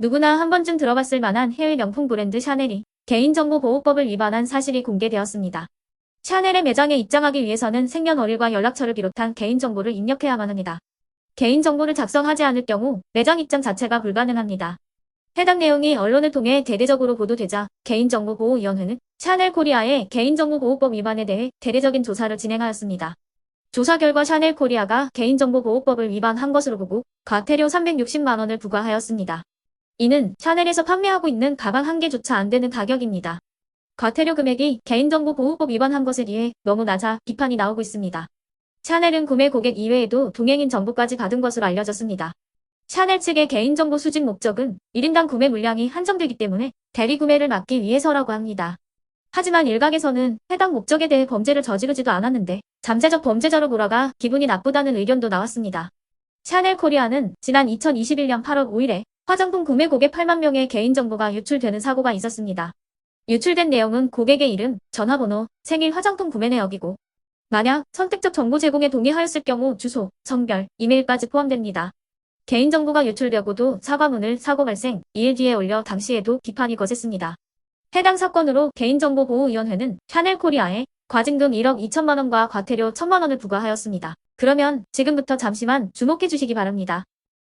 누구나 한 번쯤 들어봤을 만한 해외 명품 브랜드 샤넬이 개인정보 보호법을 위반한 사실이 공개되었습니다. 샤넬의 매장에 입장하기 위해서는 생년월일과 연락처를 비롯한 개인정보를 입력해야만 합니다. 개인정보를 작성하지 않을 경우 매장 입장 자체가 불가능합니다. 해당 내용이 언론을 통해 대대적으로 보도되자 개인정보보호위원회는 샤넬 코리아의 개인정보보호법 위반에 대해 대대적인 조사를 진행하였습니다. 조사 결과 샤넬 코리아가 개인정보보호법을 위반한 것으로 보고 과태료 360만 원을 부과하였습니다. 이는 샤넬에서 판매하고 있는 가방 한 개조차 안 되는 가격입니다. 과태료 금액이 개인정보 보호법 위반한 것에 비해 너무 낮아 비판이 나오고 있습니다. 샤넬은 구매 고객 이외에도 동행인 정보까지 받은 것으로 알려졌습니다. 샤넬 측의 개인정보 수집 목적은 1인당 구매 물량이 한정되기 때문에 대리 구매를 막기 위해서라고 합니다. 하지만 일각에서는 해당 목적에 대해 범죄를 저지르지도 않았는데 잠재적 범죄자로 몰아가 기분이 나쁘다는 의견도 나왔습니다. 샤넬 코리아는 지난 2021년 8월 5일에 화장품 구매 고객 8만 명의 개인정보가 유출되는 사고가 있었습니다. 유출된 내용은 고객의 이름, 전화번호, 생일 화장품 구매 내역이고 만약 선택적 정보 제공에 동의하였을 경우 주소, 성별, 이메일까지 포함됩니다. 개인정보가 유출되고도 사과문을 사고 발생 2일 뒤에 올려 당시에도 비판이 거셌습니다. 해당 사건으로 개인정보보호위원회는 샤넬 코리아에 과징금 1억 2천만 원과 과태료 1천만 원을 부과하였습니다. 그러면 지금부터 잠시만 주목해 주시기 바랍니다.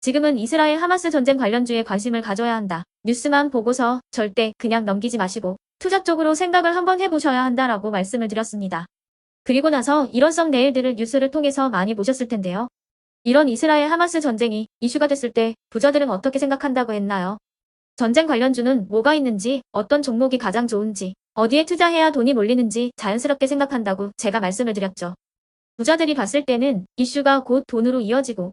지금은 이스라엘 하마스 전쟁 관련주에 관심을 가져야 한다. 뉴스만 보고서 절대 그냥 넘기지 마시고 투자 쪽으로 생각을 한번 해보셔야 한다라고 말씀을 드렸습니다. 그리고 나서 일원성 내일들을 뉴스를 통해서 많이 보셨을 텐데요. 이런 이스라엘 하마스 전쟁이 이슈가 됐을 때 부자들은 어떻게 생각한다고 했나요? 전쟁 관련주는 뭐가 있는지, 어떤 종목이 가장 좋은지, 어디에 투자해야 돈이 몰리는지 자연스럽게 생각한다고 제가 말씀을 드렸죠. 부자들이 봤을 때는 이슈가 곧 돈으로 이어지고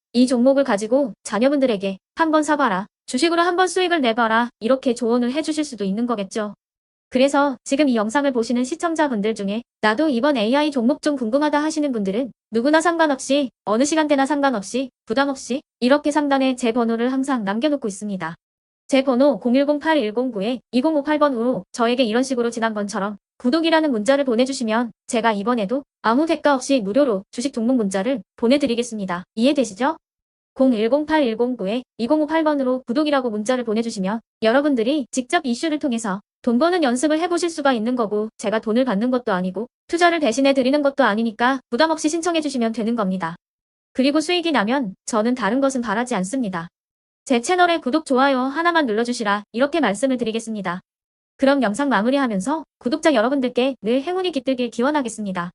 이 종목을 가지고 자녀분들에게 한번 사봐라 주식으로 한번 수익을 내봐라 이렇게 조언을 해주실 수도 있는 거겠죠. 그래서 지금 이 영상을 보시는 시청자분들 중에 나도 이번 AI 종목 좀 궁금하다 하시는 분들은 누구나 상관없이 어느 시간대나 상관없이 부담없이 이렇게 상단에 제 번호를 항상 남겨놓고 있습니다. 제 번호 0108109-2058번으로 저에게 이런 식으로 지난번처럼 구독이라는 문자를 보내주시면 제가 이번에도 아무 대가 없이 무료로 주식 종목 문자를 보내드리겠습니다. 이해되시죠? 01081092-2058번으로 구독이라고 문자를 보내주시면 여러분들이 직접 이슈를 통해서 돈 버는 연습을 해보실 수가 있는 거고 제가 돈을 받는 것도 아니고 투자를 대신해 드리는 것도 아니니까 부담 없이 신청해 주시면 되는 겁니다. 그리고 수익이 나면 저는 다른 것은 바라지 않습니다. 제 채널에 구독, 좋아요 하나만 눌러주시라 이렇게 말씀을 드리겠습니다. 그럼 영상 마무리하면서 구독자 여러분들께 늘 행운이 깃들길 기원하겠습니다.